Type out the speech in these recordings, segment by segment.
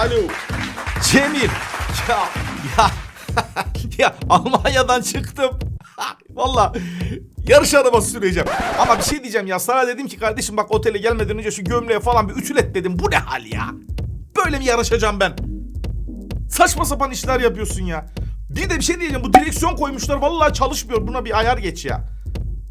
Alo. Cemil. Ya ya ya Almanya'dan çıktım. Valla yarış arabası süreceğim. Ama bir şey diyeceğim ya sana dedim ki kardeşim bak otele gelmeden önce şu gömleğe falan bir ütületdedim. Bu ne hal ya? Böyle mi yarışacağım ben? Saçma sapan işler yapıyorsun ya. Bir de bir şey diyeceğim bu direksiyon koymuşlar vallahi çalışmıyor. Buna bir ayar geç ya.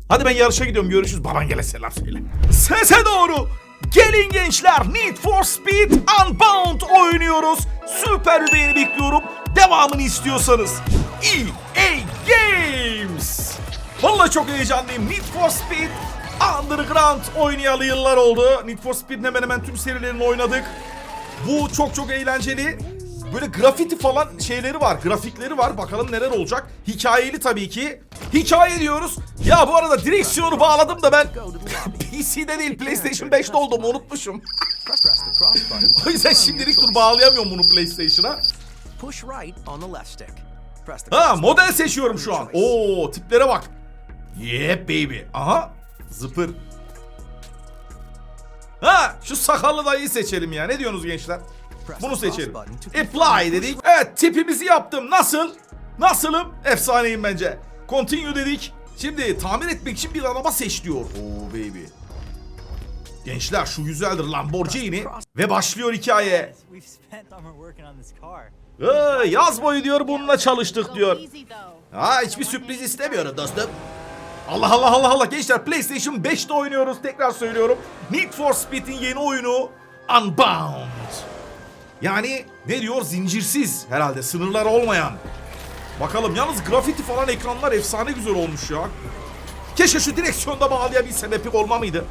Hadi ben yarışa gidiyorum görüşürüz. Baban gele selam söyle. Sese doğru. Gelin gençler Need for Speed Unbound oynuyoruz. Süper bir beğeni bekliyorum. Devamını istiyorsanız. EA Games. Vallahi çok heyecanlıyım. Need for Speed Underground oynayalı yıllar oldu. Need for Speed'in hemen hemen tüm serilerini oynadık. Bu çok çok eğlenceli. Böyle grafiti falan şeyleri var, grafikleri var. Bakalım neler olacak. Hikayeli tabii ki. Hikaye diyoruz. Ya bu arada direksiyonu bağladım da ben PC'de değil PlayStation 5'te olduğumu unutmuşum. O yüzden şimdilik dur bağlayamıyorum bunu PlayStation'a. Ha model seçiyorum şu an. Oo tiplere bak. Yeah baby. Aha zıpır. Ha şu sakallı dayıyı seçelim ya. Ne diyorsunuz gençler? Bunu seçelim. Apply dedik. Evet tipimizi yaptım. Nasıl? Nasılım? Efsaneyim bence. Continue dedik. Şimdi tamir etmek için bir araba seç diyor. Oo baby. Gençler şu güzeldir Lamborghini. Ve başlıyor hikaye. Ee, yaz boyu diyor bununla çalıştık diyor. Ha hiçbir sürpriz istemiyorum dostum. Allah Allah Allah Allah gençler PlayStation 5'te oynuyoruz tekrar söylüyorum. Need for Speed'in yeni oyunu Unbound. Yani ne diyor zincirsiz herhalde sınırlar olmayan. Bakalım yalnız grafiti falan ekranlar efsane güzel olmuş ya. Keşke şu direksiyonda bağlayabilsem epik olma mıydı?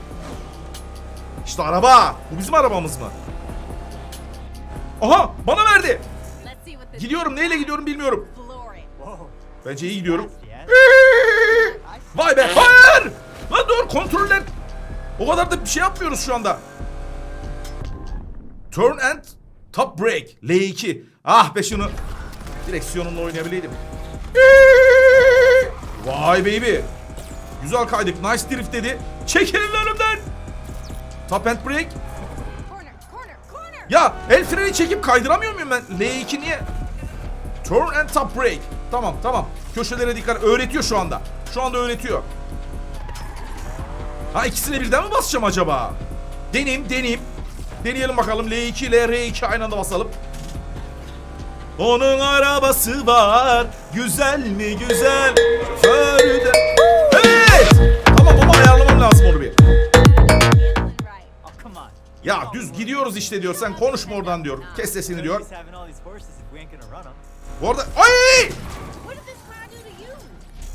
İşte araba. Bu bizim arabamız mı? Aha bana verdi. Gidiyorum neyle gidiyorum bilmiyorum. Bence iyi gidiyorum. Vay be. Hayır. Lan dur kontroller. O kadar da bir şey yapmıyoruz şu anda. Turn and top brake. L2. Ah be şunu. Direksiyonumla oynayabileydim. Vay baby. Güzel kaydık. Nice drift dedi. Çekilin önümden. Top and corner. Ya el freni çekip kaydıramıyor muyum ben? L2 niye? Turn and top brake. Tamam tamam. Köşelere dikkat. Öğretiyor şu anda. Şu anda öğretiyor. Ha ikisine birden mi basacağım acaba? Deneyim deneyim. Deneyelim bakalım. L2 ile R2 aynı anda basalım. Onun arabası var. Güzel mi güzel. Şoförü de... Evet. Tamam ama ayarlamam lazım onu bir. Ya düz gidiyoruz işte diyor. Sen konuşma oradan diyor. Kes sesini diyor. Bu arada... Ay!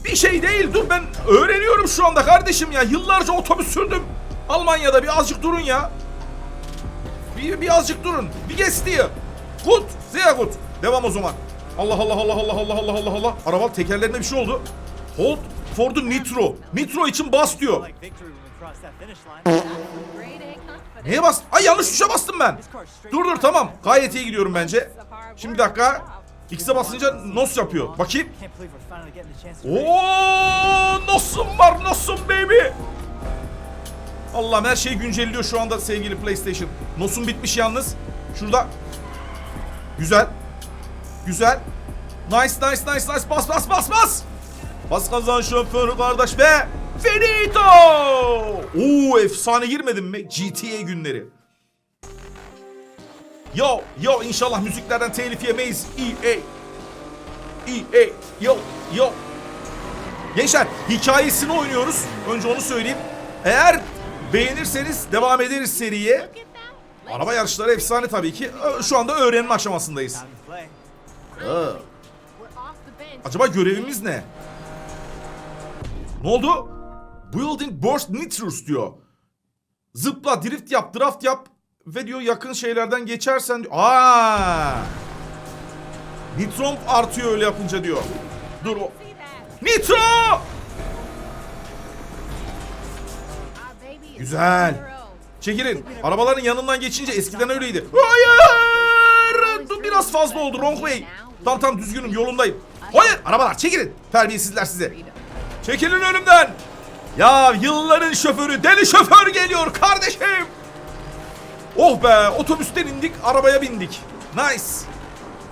Bir şey değil dur ben öğreniyorum şu anda kardeşim ya. Yıllarca otobüs sürdüm. Almanya'da bir azıcık durun ya. Bir, bir azıcık durun. Bir geçti ya. Gut. Sehr gut. Devam o zaman. Allah Allah Allah Allah Allah Allah Allah Allah. Araba tekerlerine bir şey oldu. Hold for the nitro. Nitro için bas diyor. Neye bas? Ay yanlış tuşa bastım ben. Dur dur tamam. Gayet iyi gidiyorum bence. Şimdi bir dakika. X'e basınca nos yapıyor. Bakayım. Oo, nosum var nosum baby. Allah'ım her şey güncelliyor şu anda sevgili PlayStation. Nosum bitmiş yalnız. Şurada. Güzel. Güzel. Nice nice nice nice. Bas bas bas bas. Bas kazan şoför kardeş be. Finito. Oo efsane girmedim mi? GTA günleri. Yo yo inşallah müziklerden telif yemeyiz. EA. EA. Yo yo. Gençler hikayesini oynuyoruz. Önce onu söyleyeyim. Eğer beğenirseniz devam ederiz seriye. Araba yarışları efsane tabii ki. Şu anda öğrenme aşamasındayız. Acaba görevimiz ne? Ne oldu? Building Burst Nitrous diyor. Zıpla, drift yap, draft yap ve diyor yakın şeylerden geçersen diyor. Aa! Nitron artıyor öyle yapınca diyor. Dur o. Nitro! Güzel. Çekilin. Arabaların yanından geçince eskiden öyleydi. Hayır! Biraz fazla oldu. Wrong way. Tam tam düzgünüm yolundayım. Hayır! Arabalar çekilin. Terbiyesizler size. Çekilin önümden. Ya yılların şoförü deli şoför geliyor kardeşim. Oh be otobüsten indik arabaya bindik. Nice.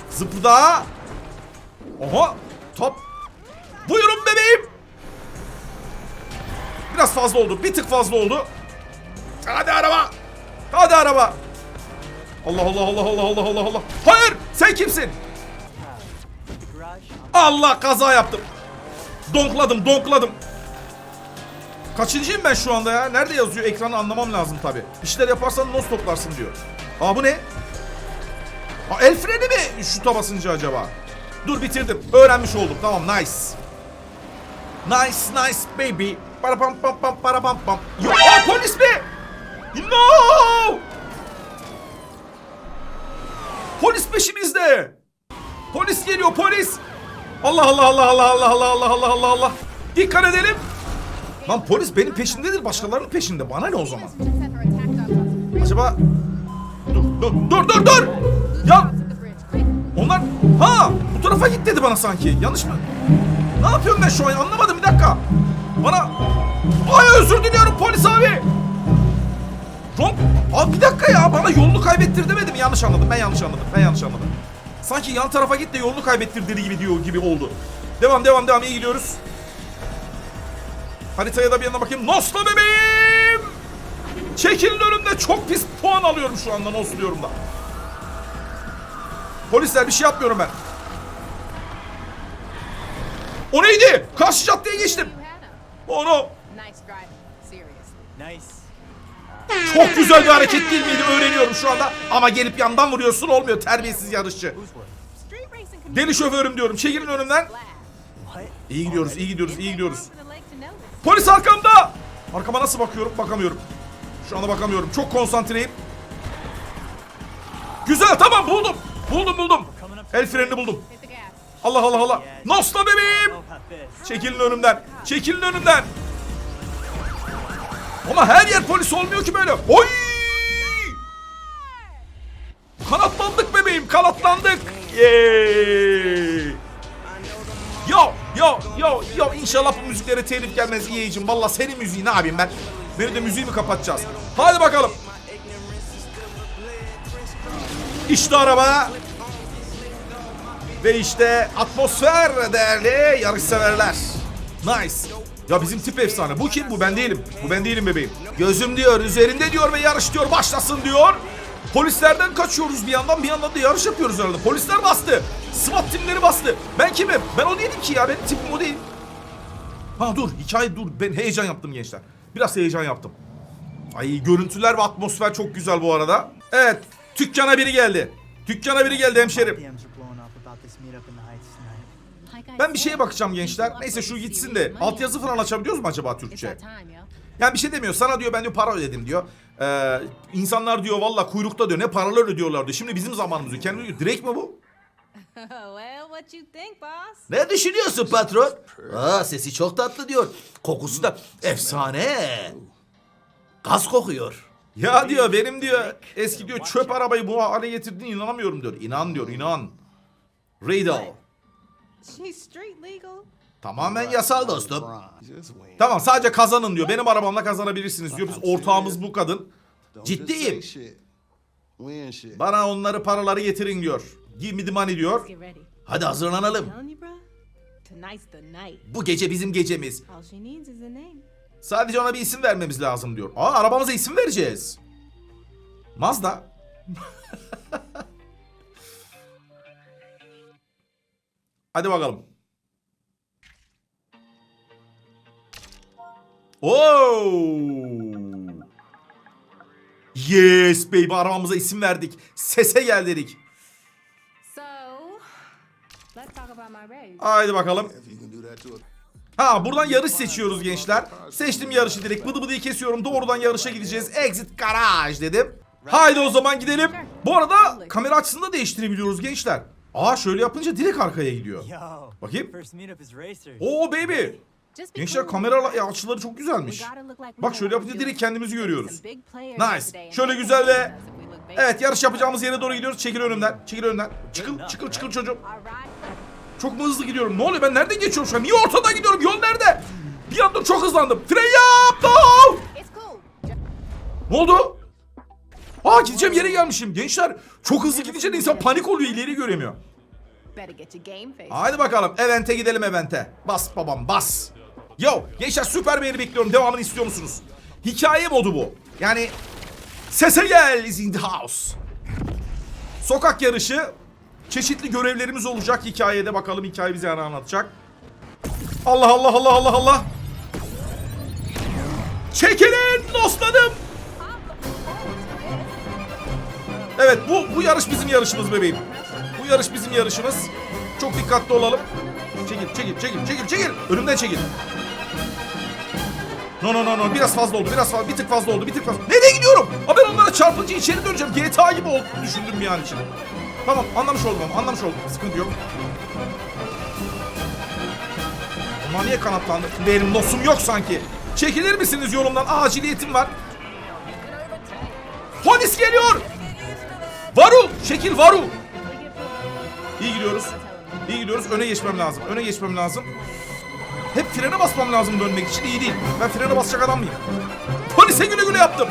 Zıpıda. Oha. Top. Buyurun bebeğim. Biraz fazla oldu. Bir tık fazla oldu. Hadi araba. Hadi araba. Allah Allah Allah Allah Allah Allah Allah. Hayır. Sen kimsin? Allah kaza yaptım. Donkladım donkladım. Kaçıncıyım ben şu anda ya? Nerede yazıyor? Ekranı anlamam lazım tabi. İşler yaparsan nos toplarsın diyor. Aa bu ne? Aa, el freni mi şuta basınca acaba? Dur bitirdim. Öğrenmiş oldum. Tamam nice. Nice nice baby. Para pam pam pam para pam pam. Yo, aa, polis mi? No! Polis peşimizde. Polis geliyor polis. Allah Allah Allah Allah Allah Allah Allah Allah Allah Allah. Dikkat edelim. Lan polis benim peşimdedir başkalarının peşinde. Bana ne o zaman? Acaba... Dur dur dur dur dur. Ya onlar... Ha bu tarafa git dedi bana sanki. Yanlış mı? Ne yapıyorum ben şu an anlamadım bir dakika. Bana... Ay özür diliyorum polis abi. Ron... Abi bir dakika ya bana yolunu kaybettir demedi mi? Yanlış anladım ben yanlış anladım ben yanlış anladım. Sanki yan tarafa git de yolunu kaybettir dedi gibi diyor gibi oldu. Devam devam devam iyi gidiyoruz. Haritaya da bir yana bakayım. Nosla bebeğim! Çekilin önümde çok pis puan alıyorum şu anda nosluyorum da. Polisler bir şey yapmıyorum ben. O neydi? Karşı caddeye geçtim. Onu. Nice driving. Seriously. Nice. Çok güzel bir hareket değil miydi? Öğreniyorum şu anda. Ama gelip yandan vuruyorsun olmuyor terbiyesiz yarışçı. Deli şoförüm diyorum. Çekilin önümden. İyi gidiyoruz, iyi gidiyoruz, iyi gidiyoruz. Polis arkamda. Arkama nasıl bakıyorum? Bakamıyorum. Şu anda bakamıyorum. Çok konsantreyim. Güzel tamam buldum. Buldum buldum. El frenini buldum. Allah Allah Allah. Nasla bebeğim. Çekilin önümden. Çekilin önümden. Ama her yer polis olmuyor ki böyle. Oy! Kanatlandık bebeğim, kanatlandık. Yay! Yo, yo, yo, yo. İnşallah bu müziklere telif gelmez yiyeceğim. Valla senin müziği ne yapayım ben? Benim de müziğimi kapatacağız. Hadi bakalım. İşte araba. Ve işte atmosfer değerli yarışseverler. Nice. Ya bizim tip efsane. Bu kim? Bu ben değilim. Bu ben değilim bebeğim. Gözüm diyor, üzerinde diyor ve yarış diyor, başlasın diyor. Polislerden kaçıyoruz bir yandan bir yandan da yarış yapıyoruz herhalde. Polisler bastı. SWAT timleri bastı. Ben kimim? Ben o değilim ki ya. Benim tipim o değil. Ha dur hikaye dur. Ben heyecan yaptım gençler. Biraz heyecan yaptım. Ay görüntüler ve atmosfer çok güzel bu arada. Evet. Dükkana biri geldi. Dükkana biri geldi hemşerim. Ben bir şeye bakacağım gençler. Neyse şu gitsin de. Altyazı falan açabiliyoruz mu acaba Türkçe? Yani bir şey demiyor. Sana diyor ben diyor para ödedim diyor. Ee, insanlar diyor valla kuyrukta diyor. Ne paralar ödüyorlar diyor. Şimdi bizim zamanımız diyor. Kendi diyor. Direkt mi bu? Ne düşünüyorsun patron? Aa sesi çok tatlı diyor. Kokusu da efsane. Gaz kokuyor. Ya diyor benim diyor eski diyor çöp arabayı bu hale getirdiğine inanamıyorum diyor. İnan diyor inan. Radal. She's street legal. Tamamen yasal dostum. Tamam sadece kazanın diyor. Benim arabamla kazanabilirsiniz diyor. Biz ortağımız bu kadın. Ciddiyim. Bana onları paraları getirin diyor. Give me the money diyor. Hadi hazırlanalım. Bu gece bizim gecemiz. Sadece ona bir isim vermemiz lazım diyor. Aa arabamıza isim vereceğiz. Mazda. Hadi bakalım. Oo! Yes baby arabamıza isim verdik. Sese gel dedik. Haydi bakalım. Ha buradan yarış seçiyoruz gençler. Seçtim yarışı direkt. Bıdı bıdıyı kesiyorum. Doğrudan yarışa gideceğiz. Exit garaj dedim. Haydi o zaman gidelim. Bu arada kamera açısını da değiştirebiliyoruz gençler. Aa şöyle yapınca direkt arkaya gidiyor. Yo. Bakayım. Oo baby. Gençler kamera açıları çok güzelmiş. Bak şöyle yapınca direkt kendimizi görüyoruz. Nice. Şöyle güzel ve. Evet yarış yapacağımız yere doğru gidiyoruz. Çekil önümden. Çekil önümden. Çıkın çıkın çıkın çocuğum. Çok mu hızlı gidiyorum? Ne oluyor ben nereden geçiyorum şu an? Niye ortadan gidiyorum? Yol nerede? Bir anda çok hızlandım. Fren yaptım. Ne oldu? Aa gideceğim yere gelmişim. Gençler çok hızlı gidince de insan panik oluyor ileri göremiyor. Haydi bakalım evente gidelim evente. Bas babam bas. Yo gençler süper beğeni bekliyorum. Devamını istiyor musunuz? Hikaye modu bu. Yani sese gel is in the house. Sokak yarışı. Çeşitli görevlerimiz olacak hikayede. Bakalım hikaye bize ne anlatacak. Allah Allah Allah Allah Allah. Çekilin dostlarım. Evet bu bu yarış bizim yarışımız bebeğim. Bu yarış bizim yarışımız. Çok dikkatli olalım. Çekil, çekil, çekil, çekil, çekil. Önümden çekil. No no no no biraz fazla oldu biraz fazla bir tık fazla oldu bir tık fazla. Nereye gidiyorum? Aa ben onlara çarpınca içeri döneceğim. GTA gibi oldu düşündüm an için. Tamam anlamış oldum ama anlamış oldum. Sıkıntı yok. Ama niye kanatlandı? Benim nosum yok sanki. Çekilir misiniz yolumdan? Aciliyetim var. Polis geliyor. Varu! Şekil varu! İyi gidiyoruz. İyi gidiyoruz. Öne geçmem lazım. Öne geçmem lazım. Hep frene basmam lazım dönmek için. iyi değil. Ben frene basacak adam mıyım? Polise güle güle yaptım.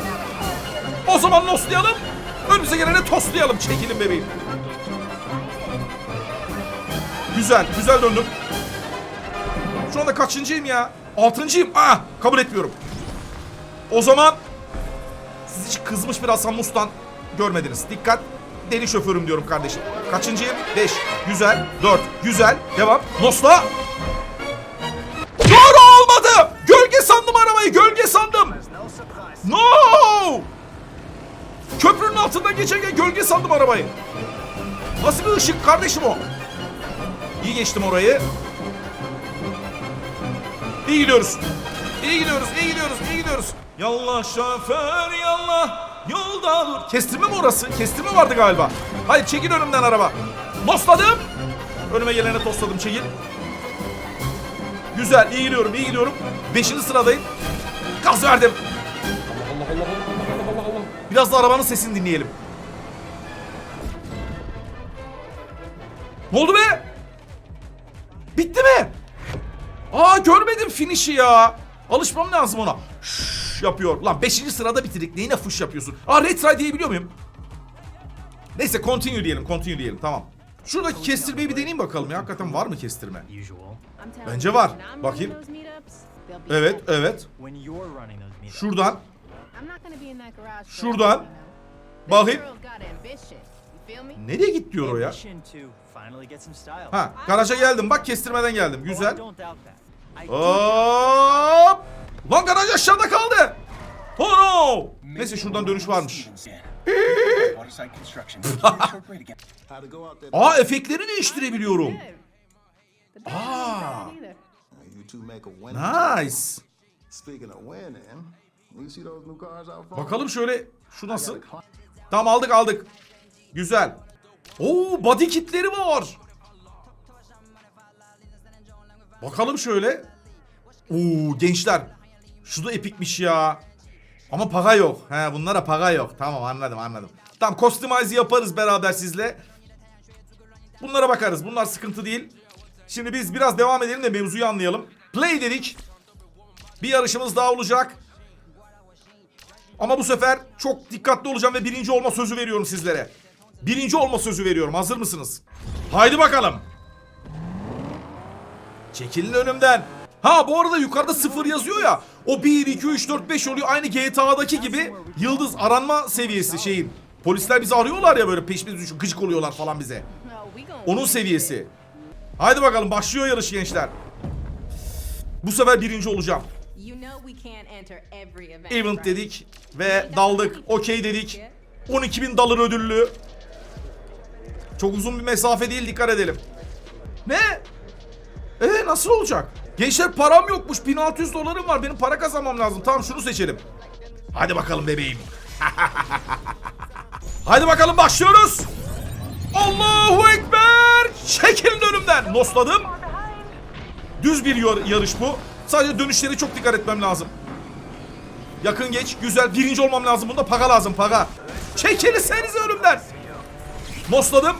O zaman noslayalım. Önümüze gelene toslayalım. Çekilin bebeğim. Güzel. Güzel döndüm. Şu anda kaçıncıyım ya? Altıncıyım. Ah! Kabul etmiyorum. O zaman siz hiç kızmış bir Hasan Mustan görmediniz. Dikkat. Deli şoförüm diyorum kardeşim. Kaçıncıyım? 5. Güzel. 4. Güzel. Devam. Nosla. Doğru olmadı. Gölge sandım arabayı. Gölge sandım. No. Köprünün altından geçerken gölge sandım arabayı. Nasıl bir ışık kardeşim o? İyi geçtim orayı. İyi gidiyoruz. İyi gidiyoruz, iyi gidiyoruz, iyi gidiyoruz. Yallah şoför yallah yolda dur. Kestirme mi orası? Kestirme vardı galiba. Hayır çekil önümden araba. Tosladım. Önüme gelene tosladım çekil. Güzel iyi gidiyorum iyi gidiyorum. Beşinci sıradayım. Gaz verdim. Biraz da arabanın sesini dinleyelim. Ne oldu be? Bitti mi? Aa görmedim finişi ya. Alışmam lazım ona. Şşş yapıyor. Lan 5. sırada bitirdik. Neyine fış yapıyorsun? Aa retry diyebiliyor muyum? Neyse continue diyelim. Continue diyelim. Tamam. Şuradaki kestirmeyi bir deneyeyim bakalım ya. Hakikaten var mı kestirme? Bence var. Bakayım. Evet, evet. Şuradan. Şuradan. Bakayım. Nereye git diyor o ya? Ha, garaja geldim. Bak kestirmeden geldim. Oh, Güzel. do Hop! Lan garaj aşağıda kaldı. Oh no! Neyse şuradan dönüş varmış. Aa efektleri değiştirebiliyorum. Good. The battery's not bad either. You two make a winner. Nice. Bakalım şöyle şu nasıl? Tamam aldık aldık. Güzel. Oo body kitleri var. Bakalım şöyle. Oo gençler. Şu da epikmiş ya. Ama para yok. He bunlara para yok. Tamam anladım anladım. Tamam customize yaparız beraber sizle. Bunlara bakarız. Bunlar sıkıntı değil. Şimdi biz biraz devam edelim de mevzuyu anlayalım. Play dedik. Bir yarışımız daha olacak. Ama bu sefer çok dikkatli olacağım ve birinci olma sözü veriyorum sizlere. Birinci olma sözü veriyorum. Hazır mısınız? Haydi bakalım. Çekilin önümden. Ha bu arada yukarıda sıfır yazıyor ya. O 1, 2, 3, 4, 5 oluyor. Aynı GTA'daki gibi yıldız aranma seviyesi şeyin. Polisler bizi arıyorlar ya böyle peşimiz düşüyor. Gıcık oluyorlar falan bize. Onun seviyesi. Haydi bakalım başlıyor yarış gençler. Bu sefer birinci olacağım. Event. Dedik ve daldık. Okey dedik. 12.000 dolar ödüllü. Çok uzun bir mesafe değil dikkat edelim. Ne? Ee nasıl olacak? Gençler param yokmuş. 1600 dolarım var. Benim para kazanmam lazım. Tamam şunu seçelim. Hadi bakalım bebeğim. Hadi bakalım başlıyoruz. Allahu Ekber. Çekilin önümden. Nosladım. Düz bir yar- yarış bu. Sadece dönüşlere çok dikkat etmem lazım. Yakın geç. Güzel. Birinci olmam lazım. Bunda para lazım. Para. Çekilirseniz önümden. Nosladım.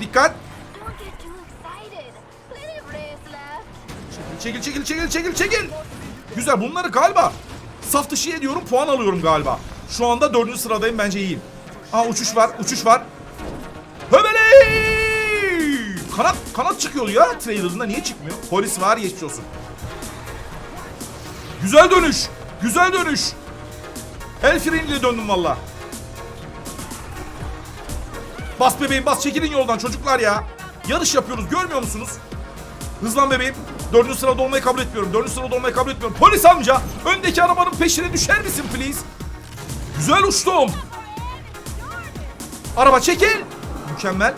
Dikkat. Çekil çekil çekil çekil çekil. Güzel bunları galiba saf dışı ediyorum puan alıyorum galiba. Şu anda dördüncü sıradayım bence iyiyim. Aa uçuş var uçuş var. Höbeley! Kanat, kanat çıkıyor ya trailerında niye çıkmıyor? Polis var geçmiş olsun. Güzel dönüş. Güzel dönüş. El freniyle döndüm valla. Bas bebeğim bas çekilin yoldan çocuklar ya. Yarış yapıyoruz görmüyor musunuz? Hızlan bebeğim. Dördüncü sırada olmayı kabul etmiyorum. Dördüncü sırada olmayı kabul etmiyorum. Polis amca öndeki arabanın peşine düşer misin please? Güzel uçtum. Araba çekil. Mükemmel.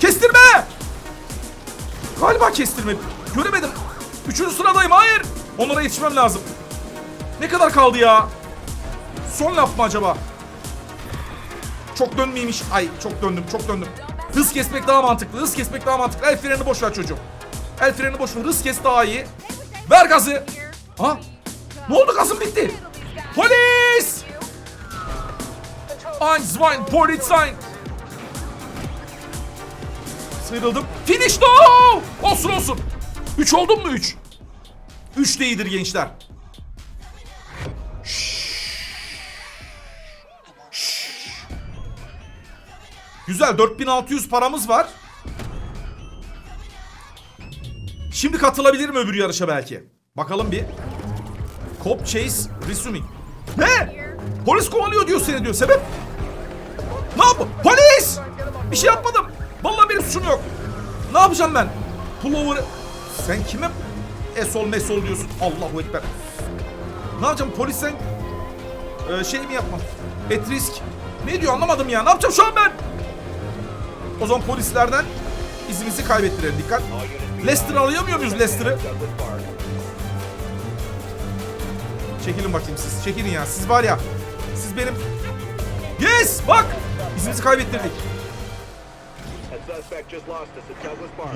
Kestirme. Galiba kestirme. Göremedim. Üçüncü sıradayım. Hayır. Onlara yetişmem lazım. Ne kadar kaldı ya? Son laf mı acaba? Çok dönmeymiş. Ay çok döndüm çok döndüm. Hız kesmek daha mantıklı. Hız kesmek daha mantıklı. El freni boş ver çocuğum. El freni boş ver. Hız kes daha iyi. Ver gazı. Ha? Ne oldu gazım bitti. Polis! Ein, zwei, Polizei. Sıyrıldım. Finish no! Olsun olsun. 3 oldum mu 3? 3 de iyidir gençler. Güzel 4600 paramız var. Şimdi katılabilirim öbür yarışa belki. Bakalım bir. Cop Chase Resuming. Ne? Polis kovalıyor diyor seni diyor. Sebep? Ne yap? Polis! Bir şey yapmadım. Vallahi benim suçum yok. Ne yapacağım ben? Pullover'ı... Sen kime esol mesol diyorsun? Allahu Ekber. Ne yapacağım? Polis sen... Ee, şey mi yapmam? Et risk. Ne diyor anlamadım ya. Ne yapacağım şu an ben? O zaman polislerden izimizi kaybettirelim. Dikkat. Lester'ı alayamıyor muyuz Lester'ı? Çekilin bakayım siz. Çekilin ya. Siz var ya. Siz benim... Yes! Bak! İzimizi kaybettirdik.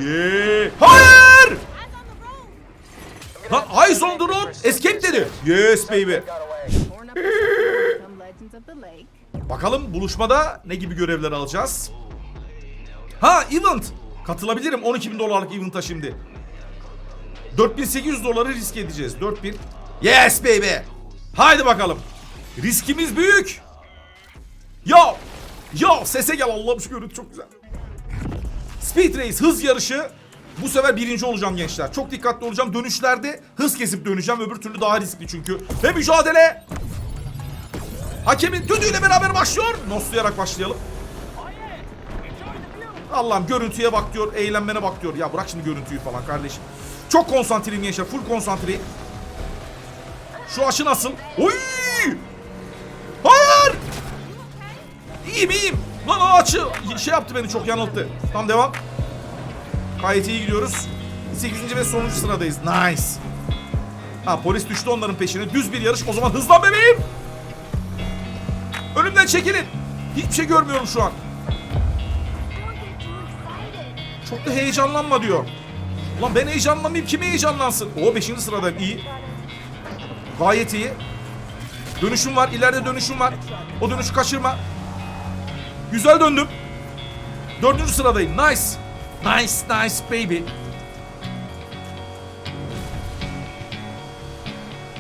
Yeah. Hayır! Lan eyes on the road. Escape dedi. Yes baby. Bakalım buluşmada ne gibi görevler alacağız? Ha event. Katılabilirim 12 bin dolarlık event'a şimdi. 4800 doları risk edeceğiz. 4000. Yes baby. Haydi bakalım. Riskimiz büyük. Ya. Ya sese gel Allah'ım şu görüntü çok güzel. Speed Race hız yarışı. Bu sefer birinci olacağım gençler. Çok dikkatli olacağım. Dönüşlerde hız kesip döneceğim. Öbür türlü daha riskli çünkü. Ve mücadele. Hakemin düdüğüyle beraber başlıyor. Noslayarak başlayalım. Allah'ım görüntüye bak diyor, eğlenmene bak diyor. Ya bırak şimdi görüntüyü falan kardeşim. Çok konsantreyim gençler, full konsantreyim. Şu aşı nasıl? Oy! Hayır! İyiyim iyiyim. Lan açı şey yaptı beni çok yanılttı. Tamam devam. Gayet iyi gidiyoruz. 8. ve sonuncu sıradayız. Nice. Ha polis düştü onların peşine. Düz bir yarış. O zaman hızlan bebeğim. Önümden çekilin. Hiçbir şey görmüyorum şu an. Çok da heyecanlanma diyor. Ulan ben heyecanlanmayayım kim heyecanlansın? O 5. sıradayım iyi. Gayet iyi. Dönüşüm var ileride dönüşüm var. O dönüşü kaçırma. Güzel döndüm. Dördüncü sıradayım. Nice. Nice nice baby.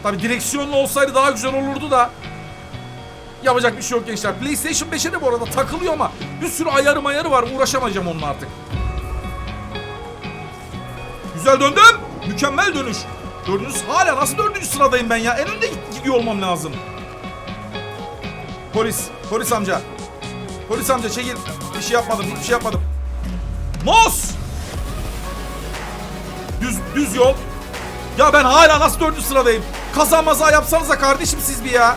Tabi direksiyonlu olsaydı daha güzel olurdu da. Yapacak bir şey yok gençler. PlayStation 5'e de bu arada takılıyor ama bir sürü ayarı mayarı var. Uğraşamayacağım onunla artık. Güzel döndüm. Mükemmel dönüş. Dördüncü hala nasıl dördüncü sıradayım ben ya? En önde gidiyor olmam lazım. Polis. Polis amca. Polis amca çekil. Bir şey yapmadım. Hiçbir şey yapmadım. Nos! Düz, düz yol. Ya ben hala nasıl dördüncü sıradayım? Kaza maza yapsanıza kardeşim siz bir ya.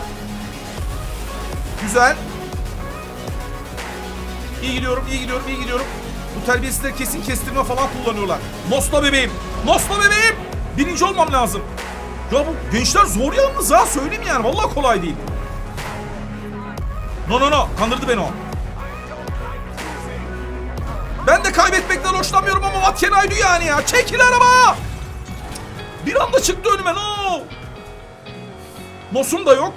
Güzel. İyi gidiyorum, iyi gidiyorum, iyi gidiyorum. Bu terbiyesizler kesin kestirme falan kullanıyorlar. Nosla bebeğim. Nosla bebeğim. Birinci olmam lazım. Ya bu gençler zor yalnız ha. Söyleyeyim yani. Vallahi kolay değil. No no no. Kandırdı beni o. Ben de kaybetmekten hoşlanmıyorum ama what can I do yani ya. Çekil araba. Bir anda çıktı önüme. No. Nosum da yok.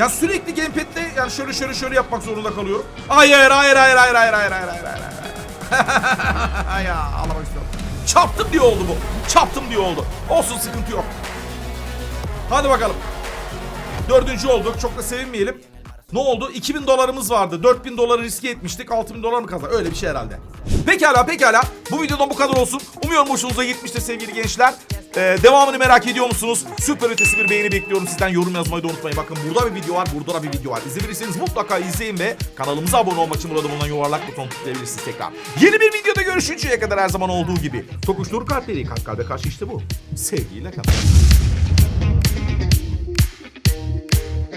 Ya sürekli gamepad'de yani şöyle şöyle şöyle yapmak zorunda kalıyorum. Hayır hayır hayır hayır hayır hayır hayır hayır hayır. ya ağlamak istiyorum. Çarptım diye oldu bu. Çarptım diye oldu. Olsun sıkıntı yok. Hadi bakalım. Dördüncü olduk. Çok da sevinmeyelim. Ne oldu? 2000 dolarımız vardı. 4000 doları riske etmiştik. 6000 dolar mı kazandık? Öyle bir şey herhalde. Pekala pekala. Bu videodan bu kadar olsun. Umuyorum hoşunuza gitmiştir sevgili gençler. Ee, devamını merak ediyor musunuz? Süper ötesi bir beğeni bekliyorum. Sizden yorum yazmayı da unutmayın. Bakın burada bir video var, burada da bir video var. İzleyebilirseniz mutlaka izleyin ve kanalımıza abone olmak için burada bulunan yuvarlak buton tıklayabilirsiniz tekrar. Yeni bir videoda görüşünceye kadar her zaman olduğu gibi. Tokuştur kalpleri kalp kalbe karşı işte bu. Sevgiyle kalın.